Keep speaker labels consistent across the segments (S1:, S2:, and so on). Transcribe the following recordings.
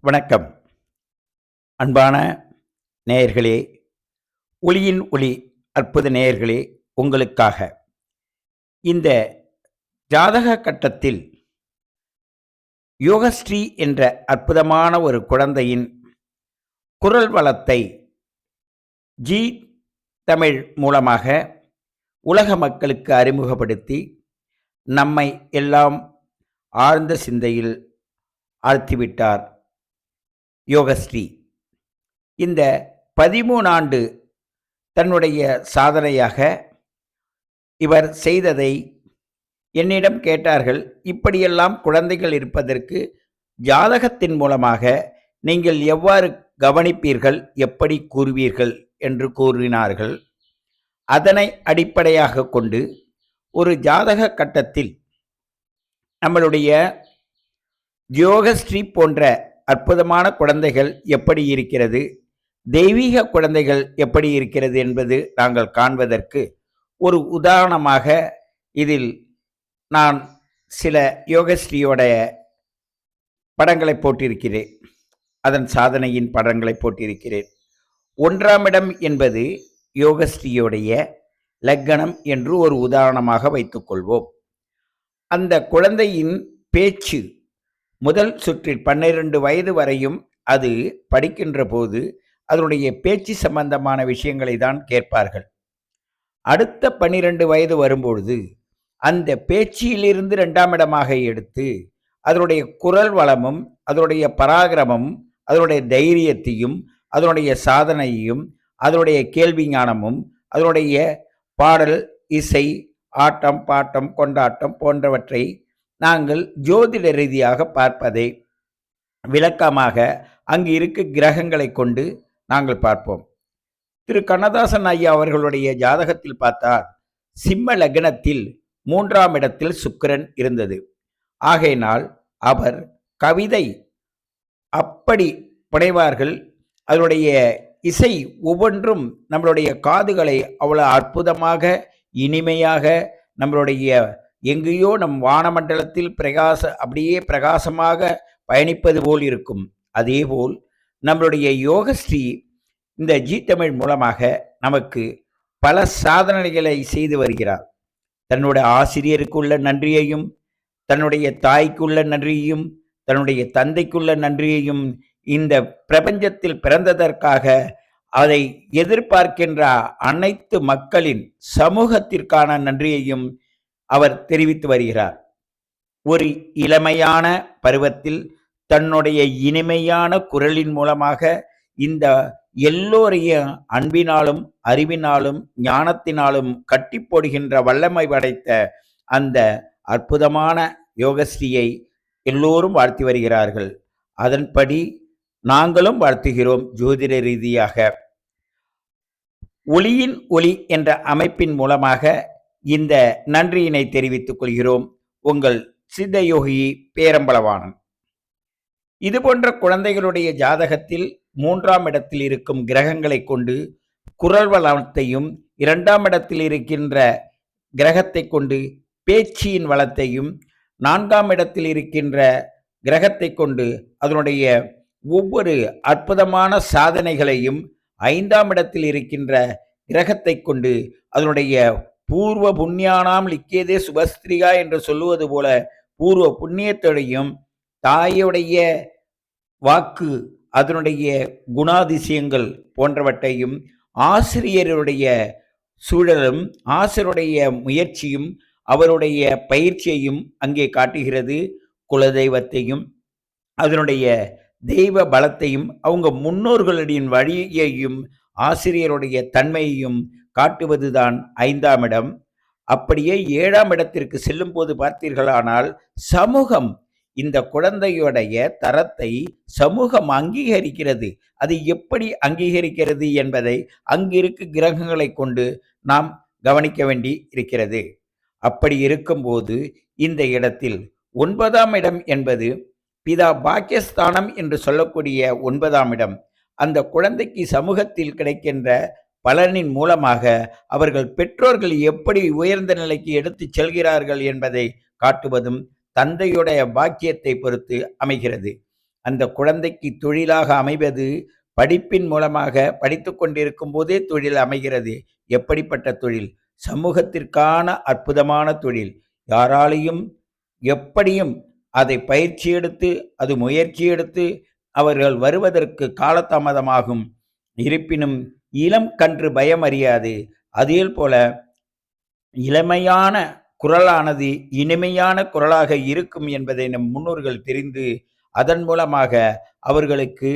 S1: வணக்கம். அன்பான நேயர்களே ஒளியின் ஒளி அற்புத நேயர்களே உங்களுக்காக. இந்த ஜாதக கட்டத்தில் யோகஸ்ரீ என்ற அற்புதமான ஒரு குழந்தையின் குரல் வளத்தை ஜி தமிழ் மூலமாக உலக மக்களுக்கு அறிமுகப்படுத்தி நம்மை எல்லாம் ஆழ்ந்த சிந்தையில் ஆழ்த்திவிட்டார். யோகஸ்ரீ. இந்த பதிமூணாண்டு தன்னுடைய சாதனையாக இவர் செய்ததை என்னிடம் கேட்டார்கள். இப்படியெல்லாம் குழந்தைகள் இருப்பதற்கு ஜாதகத்தின் மூலமாக நீங்கள் எவ்வாறு கவனிப்பீர்கள்? எப்படி கூறுவீர்கள்? என்று கூறினார்கள். அதனை அடிப்படையாக கொண்டு ஒரு ஜாதக கட்டத்தில் நம்மளுடைய ஜோகஸ்ரீ போன்ற அற்புதமான குழந்தைகள் எப்படி இருக்கிறது? தெய்வீக குழந்தைகள் எப்படி இருக்கிறது என்பது நாங்கள் காண்பதற்கு ஒரு உதாரணமாக இதில் நான் சில யோகஸ்ரீயோடைய படங்களை போட்டிருக்கிறேன். அதன் சாதனையின் படங்களை போட்டிருக்கிறேன். ஒன்றாம் இடம் என்பது யோகஸ்ரீயோடைய லக்கணம் என்று ஒரு உதாரணமாக வைத்துக்கொள்வோம் அந்த குழந்தையின் பேச்சு முதல் சுற்றில் பன்னிரண்டு வயது வரையும் அது படிக்கின்ற போது அதனுடைய பேச்சு சம்பந்தமான விஷயங்களை தான் கேட்பார்கள். அடுத்த பன்னிரண்டு வயது வரும்பொழுது அந்த பேச்சியிலிருந்து ரெண்டாம் இடமாக எடுத்து அதனுடைய குரல் வளமும் அதனுடைய பராக்கிரமமும் அதனுடைய தைரியத்தையும் அதனுடைய சாதனையையும் அதனுடைய கேள்வி ஞானமும் அதனுடைய பாடல் இசை ஆட்டம் பாட்டம் கொண்டாட்டம் போன்றவற்றை நாங்கள் ஜோதிட ரீதியாக பார்ப்பதை விளக்கமாக அங்கு இருக்க கிரகங்களை கொண்டு நாங்கள் பார்ப்போம். திரு. கண்ணதாசன் ஐயா அவர்களுடைய ஜாதகத்தில் பார்த்தால் சிம்ம லக்னத்தில் மூன்றாம் இடத்தில் சுக்கிரன் இருந்தது. ஆகையினால் அவர் கவிதை அப்படி புனைவார்கள் அதனுடைய இசை ஒவ்வொன்றும் நம்மளுடைய காதுகளை அவ்வளோ அற்புதமாக இனிமையாக நம்மளுடைய எங்கேயோ நம் வானமண்டலத்தில் பிரகாச அப்படியே பிரகாசமாக பயணிப்பது போல் இருக்கும். அதேபோல் நம்மளுடைய யோகஸ்ரீ இந்த ஜி தமிழ் மூலமாக நமக்கு பல சாதனைகளை செய்து வருகிறார். தன்னுடைய ஆசிரியருக்குள்ள நன்றியையும் தன்னுடைய தாய்க்குள்ள நன்றியையும் தன்னுடைய தந்தைக்குள்ள நன்றியையும் இந்த பிரபஞ்சத்தில் பிறந்ததற்காக அதை எதிர்பார்க்கின்ற அனைத்து மக்களின் சமூகத்திற்கான நன்றியையும் அவர் தெரிவித்து வருகிறார். ஒரு இளமையான பருவத்தில் தன்னுடைய இனிமையான குரலின் மூலமாக இந்த எல்லோரையும் அன்பினாலும் அறிவினாலும் ஞானத்தினாலும் கட்டி போடுகின்ற வல்லமை படைத்த அந்த அற்புதமான யோகஸ்ரீயை எல்லோரும் வாழ்த்தி வருகிறார்கள். அதன்படி நாங்களும் வாழ்த்துகிறோம் ஜோதிட ரீதியாக. ஒளியின் ஒளி என்ற அமைப்பின் மூலமாக இந்த நன்றியினை தெரிவித்துக் கொள்கிறோம். உங்கள் சித்தயோகி பேரம்பளவானன் இது போன்ற குழந்தைகளுடைய ஜாதகத்தில் மூன்றாம் இடத்தில் இருக்கும் கிரகங்களை கொண்டு குரல் வளத்தையும் இரண்டாம் இடத்தில் இருக்கின்ற கிரகத்தை கொண்டு பேச்சியின் வளத்தையும் நான்காம் இடத்தில் இருக்கின்ற கிரகத்தை கொண்டு அதனுடைய ஒவ்வொரு அற்புதமான சாதனைகளையும் ஐந்தாம் இடத்தில் இருக்கின்ற கிரகத்தை கொண்டு அதனுடைய பூர்வ புண்ணியானாம் லிக்கேதே சுபஸ்திரிகா என்று சொல்லுவது போல பூர்வ புண்ணியத்தோடையும் தாயுடைய வாக்கு அதனுடைய குணாதிசயங்கள் போன்றவற்றையும் ஆசிரியருடைய சூழலும் ஆசிரியருடைய முயற்சியும் அவருடைய பயிற்சியையும் அங்கே காட்டுகிறது. குலதெய்வத்தையும் அதனுடைய தெய்வ பலத்தையும் அவங்க முன்னோர்களுடைய வழியையும் ஆசிரியருடைய தன்மையையும் காட்டுவதுதான் ஐந்தாம் இடம். அப்படியே ஏழாம் இடத்திற்கு செல்லும் போது பார்த்தீர்களானால் சமூகம் இந்த குழந்தையுடைய தரத்தை சமூகம் அங்கீகரிக்கிறது. அது எப்படி அங்கீகரிக்கிறது என்பதை அங்கிருக்கு கிரகங்களை கொண்டு நாம் கவனிக்க வேண்டி இருக்கிறது. அப்படி இருக்கும்போது இந்த இடத்தில் ஒன்பதாம் இடம் என்பது பிதா பாக்கியஸ்தானம் என்று சொல்லக்கூடிய ஒன்பதாம் இடம். அந்த குழந்தைக்கு சமூகத்தில் கிடைக்கின்ற பலனின் மூலமாக அவர்கள் பெற்றோர்கள் எப்படி உயர்ந்த நிலைக்கு எடுத்துச் செல்கிறார்கள் என்பதை காட்டுவதும் தந்தையுடைய பாக்கியத்தை பொறுத்து அமைகிறது. அந்த குழந்தைக்கு தொழிலாக அமைவது படிப்பின் மூலமாக படித்து கொண்டிருக்கும் போதே தொழில் அமைகிறது. எப்படிப்பட்ட தொழில்? சமூகத்திற்கான அற்புதமான தொழில். யாராலையும் எப்படியும் அதை பயிற்சி எடுத்து அது முயற்சி எடுத்து அவர்கள் வருவதற்கு காலதாமதமாகும். இருப்பினும் இளம் கன்று பயம் அறியாது. அதே போல இளமையான குரலானது இனிமையான குரலாக இருக்கும் என்பதை நம் முன்னோர்கள் தெரிந்து அதன் மூலமாக அவர்களுக்கு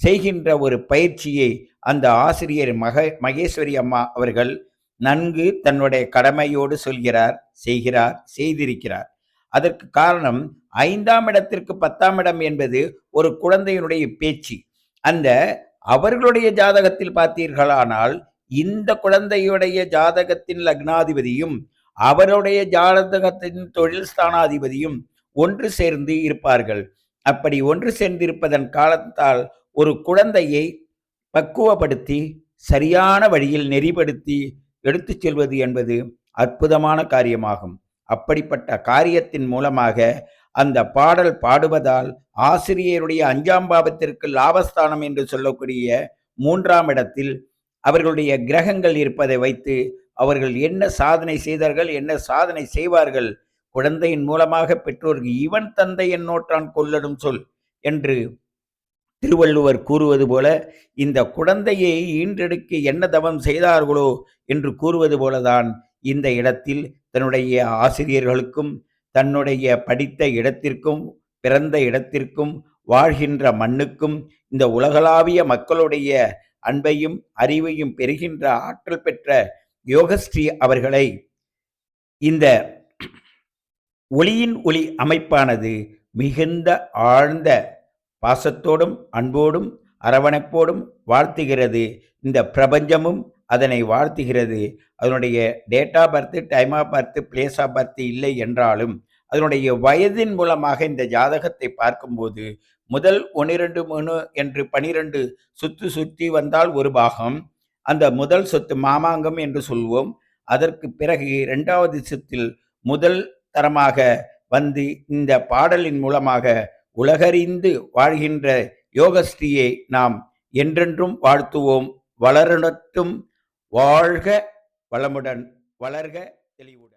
S1: செய்கின்ற ஒரு பயிற்சியை அந்த ஆசிரியர் மக மகேஸ்வரி அம்மா அவர்கள் நன்கு தன்னுடைய கடமையோடு சொல்கிறார் செய்கிறார் செய்திருக்கிறார். அதற்கு காரணம் ஐந்தாம் இடத்திற்கு பத்தாம் இடம் என்பது ஒரு குழந்தையினுடைய பேச்சு. அந்த அவர்களுடைய ஜாதகத்தில் பார்த்தீர்களானால் இந்த குழந்தையுடைய ஜாதகத்தின் லக்னாதிபதியும் அவருடைய ஜாதகத்தின் தொழில் ஸ்தானாதிபதியும் ஒன்று சேர்ந்து இருப்பார்கள். அப்படி ஒன்று சேர்ந்திருப்பதன் காலத்தால் ஒரு குழந்தையை பக்குவப்படுத்தி சரியான வழியில் நெறிப்படுத்தி எடுத்துச் செல்வது என்பது அற்புதமான காரியமாகும். அப்படிப்பட்ட காரியத்தின் மூலமாக அந்த பாடல் பாடுவதால் ஆசிரியருடைய அஞ்சாம் பாவத்திற்கு லாபஸ்தானம் என்று சொல்லக்கூடிய மூன்றாம் இடத்தில் அவர்களுடைய கிரகங்கள் இருப்பதை வைத்து அவர்கள் என்ன சாதனை செய்தார்கள் என்ன சாதனை செய்வார்கள் குழந்தையின் மூலமாக பெற்றோருக்கு இவன் தந்தை என்னோற்றான் கொள்ளடும் சொல் என்று திருவள்ளுவர் கூறுவது போல இந்த குழந்தையை ஈன்றெடுக்க என்ன தவம் செய்தார்களோ என்று கூறுவது போலதான் இந்த இடத்தில் தன்னுடைய ஆசிரியர்களுக்கும் தன்னுடைய படித்த இடத்திற்கும் பிறந்த இடத்திற்கும் வாழ்கின்ற மண்ணுக்கும் இந்த உலகளாவிய மக்களுடைய அன்பையும் அறிவையும் பெறுகின்ற ஆற்றல் பெற்ற யோகஸ்ரீ அவர்களை இந்த ஒளியின் ஒளி அமைப்பானது மிகுந்த ஆழ்ந்த பாசத்தோடும் அன்போடும் அரவணைப்போடும் வாழ்த்துகிறது. இந்த பிரபஞ்சமும் அதனை வாழ்த்துகிறது. அதனுடைய date of birth time of birth place of birth இல்லை என்றாலும் அதனுடைய வயதின் மூலமாக இந்த ஜாதகத்தை பார்க்கும்போது முதல் ஒன்னிரண்டு மூணு என்று பனிரெண்டு சுத்து சுற்றி வந்தால் ஒரு பாகம். அந்த முதல் சொத்து மாமாங்கம் என்று சொல்வோம். அதற்கு பிறகு இரண்டாவது சொத்தில் முதல் தரமாக வந்து இந்த பாடலின் மூலமாக உலகறிந்து வாழ்கின்ற யோகஸ்ரீயை நாம் என்றென்றும் வாழ்த்துவோம். வளரட்டும் வாழ்க வளமுடன் வளர்க தெளிவுடன்.